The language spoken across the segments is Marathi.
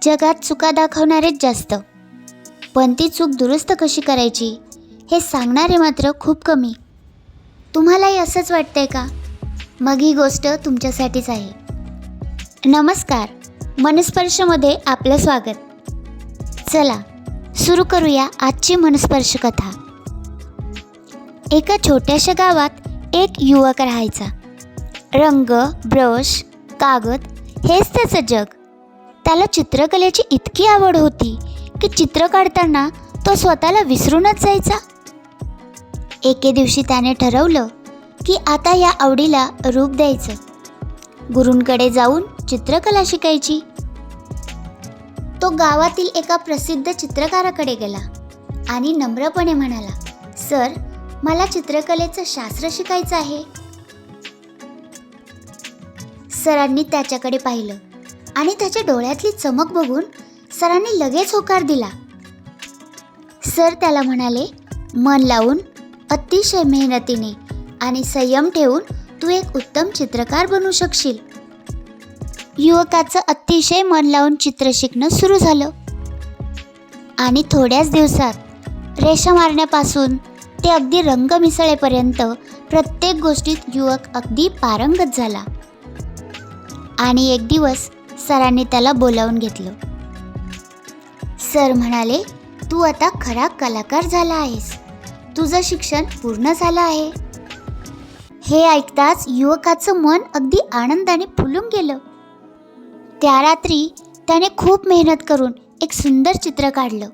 जगात चुका दाखवणारेच जास्त. पण ती चूक दुरुस्त कशी करायची हे सांगणारे मात्र खूप कमी. तुम्हालाही असंच वाटतंय का? मग ही गोष्ट तुमच्यासाठीच आहे. नमस्कार. मनस्पर्शमध्ये आपलं स्वागत. चला सुरू करूया आजची मनस्पर्श कथा एका छोट्याशा गावात एक युवक राहायचा. रंग ब्रश कागद हेच त्याचं जग. त्याला चित्रकलेची इतकी आवड होती की चित्र काढताना तो स्वतःला विसरूनच जायचा. एके दिवशी त्याने ठरवलं की आता या आवडीला रूप द्यायचं. गुरूंकडे जाऊन चित्रकला शिकायची. तो गावातील एका प्रसिद्ध चित्रकाराकडे गेला आणि नम्रपणे म्हणाला सर मला चित्रकलेचं शास्त्र शिकायचं आहे. सरांनी त्याच्याकडे पाहिलं. आणि त्याच्या डोळ्यातली चमक बघून सरांनी लगेच होकार दिला. सर त्याला म्हणाले मन लावून अतिशय मेहनतीने आणि संयम ठेवून तू एक उत्तम चित्रकार बनू शकशील. युवकाचं अतिशय मन लावून चित्र शिकणं सुरू झालं. आणि थोड्याच दिवसात रेषा मारण्यापासून ते अगदी रंग मिसळेपर्यंत प्रत्येक गोष्टीत युवक अगदी पारंगत झाला. आणि एक दिवस सरांनी त्याला बोलावून घेतलं. सर म्हणाले तू आता खरा कलाकार झाला आहेस. तुझं शिक्षण पूर्ण झालं आहे. हे ऐकताच युवकाचं मन अगदी आनंदाने फुलून गेलं. त्या रात्री त्याने खूप मेहनत करून एक सुंदर चित्र काढलं.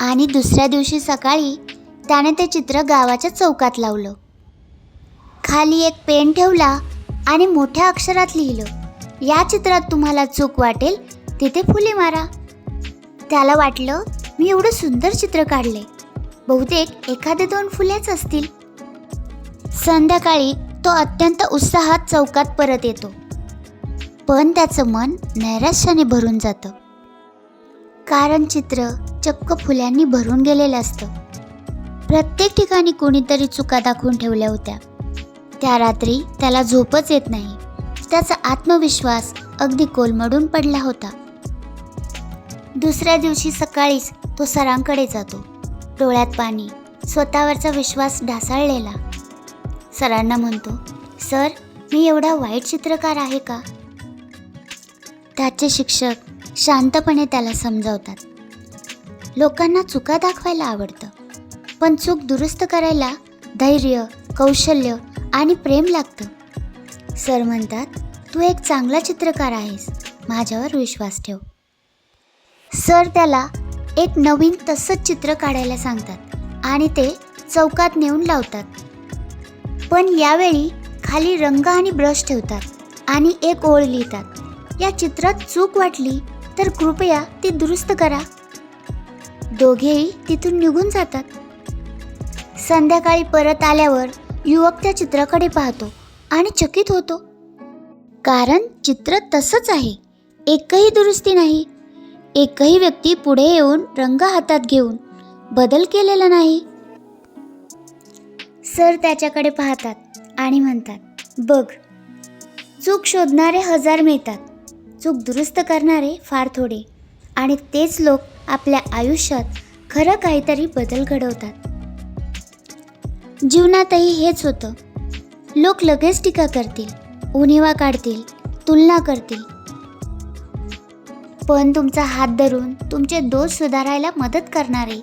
आणि दुसऱ्या दिवशी सकाळी त्याने ते चित्र गावाच्या चौकात लावलं. खाली एक पेन ठेवला आणि मोठ्या अक्षरात लिहिलं. या चित्रात तुम्हाला चूक वाटेल तिथे फुले मारा. त्याला वाटलं मी एवढं सुंदर चित्र काढले. बहुतेक एखादे दोन फुलेच असतील. संध्याकाळी तो अत्यंत उत्साहात चौकात परत येतो. पण त्याचं मन नैराश्याने भरून जातं. कारण चित्र चक्क फुल्यांनी भरून गेलेलं असतं. प्रत्येक ठिकाणी कोणीतरी चुका दाखवून ठेवल्या होत्या. त्या रात्री त्याला झोपच येत नाही. त्याचा आत्मविश्वास अगदी कोलमडून पडला होता. दुसऱ्या दिवशी सकाळीच तो सरांकडे जातो. डोळ्यात पाणी स्वतःवरचा विश्वास ढासाळलेला. सरांना म्हणतो सर मी एवढा वाईट चित्रकार आहे का? त्याचे शिक्षक शांतपणे त्याला समजावतात. लोकांना चुका दाखवायला आवडतं पण चूक दुरुस्त करायला धैर्य कौशल्य आणि प्रेम लागतं. सर म्हणतात तू एक चांगला चित्रकार आहेस. माझ्यावर विश्वास ठेव. सर त्याला एक नवीन तसंच चित्र काढायला सांगतात आणि ते चौकात नेऊन लावतात. पण यावेळी खाली रंग आणि ब्रश ठेवतात आणि एक ओळ लिहितात या चित्रात चूक वाटली तर कृपया ती दुरुस्त करा. दोघेही तिथून निघून जातात. संध्याकाळी परत आल्यावर युवक त्या चित्राकडे पाहतो. आणि चकित होतो. कारण चित्र तसंच आहे. एकही दुरुस्ती नाही. एकही व्यक्ती पुढे येऊन रंग हातात घेऊन बदल केलेला नाही. सर त्याच्याकडे पाहतात आणि म्हणतात बघ चूक शोधणारे हजार मिळतात. चूक दुरुस्त करणारे फार थोडे. आणि तेच लोक आपल्या आयुष्यात खरं काहीतरी बदल घडवतात. जीवनातही हेच होतं. लोक लगेच टीका करतील उणिवा काढतील तुलना करतील. पण तुमचा हात धरून तुमचे दोष सुधारायला मदत करणारे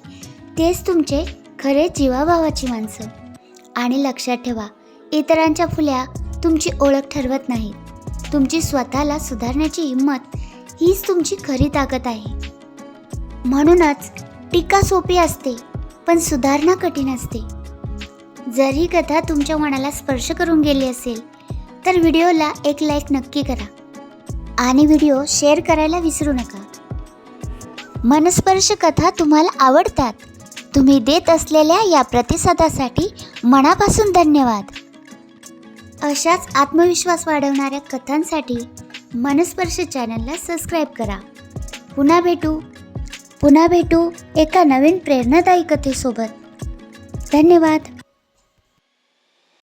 तेच तुमचे खरे जीवाभावाची माणसं. आणि लक्षात ठेवा इतरांच्या फुल्या तुमची ओळख ठरवत नाहीत तुमची स्वतःला सुधारण्याची हिंमत हीच तुमची खरी ताकद आहे. म्हणूनच टीका सोपी असते पण सुधारणा कठीण असते. जर ही कथा तुमच्या मनाला स्पर्श करून गेली असेल तर व्हिडिओला एक लाईक नक्की करा. आणि व्हिडिओ शेअर करायला विसरू नका. मनस्पर्श कथा तुम्हाला आवडतात. तुम्ही देत असलेल्या या प्रतिसादासाठी मनापासून धन्यवाद. अशाच आत्मविश्वास वाढवणाऱ्या कथांसाठी मनस्पर्श चॅनलला सबस्क्राईब करा. पुन्हा भेटू. पुन्हा भेटू एका नवीन प्रेरणादायी कथेसोबत. धन्यवाद.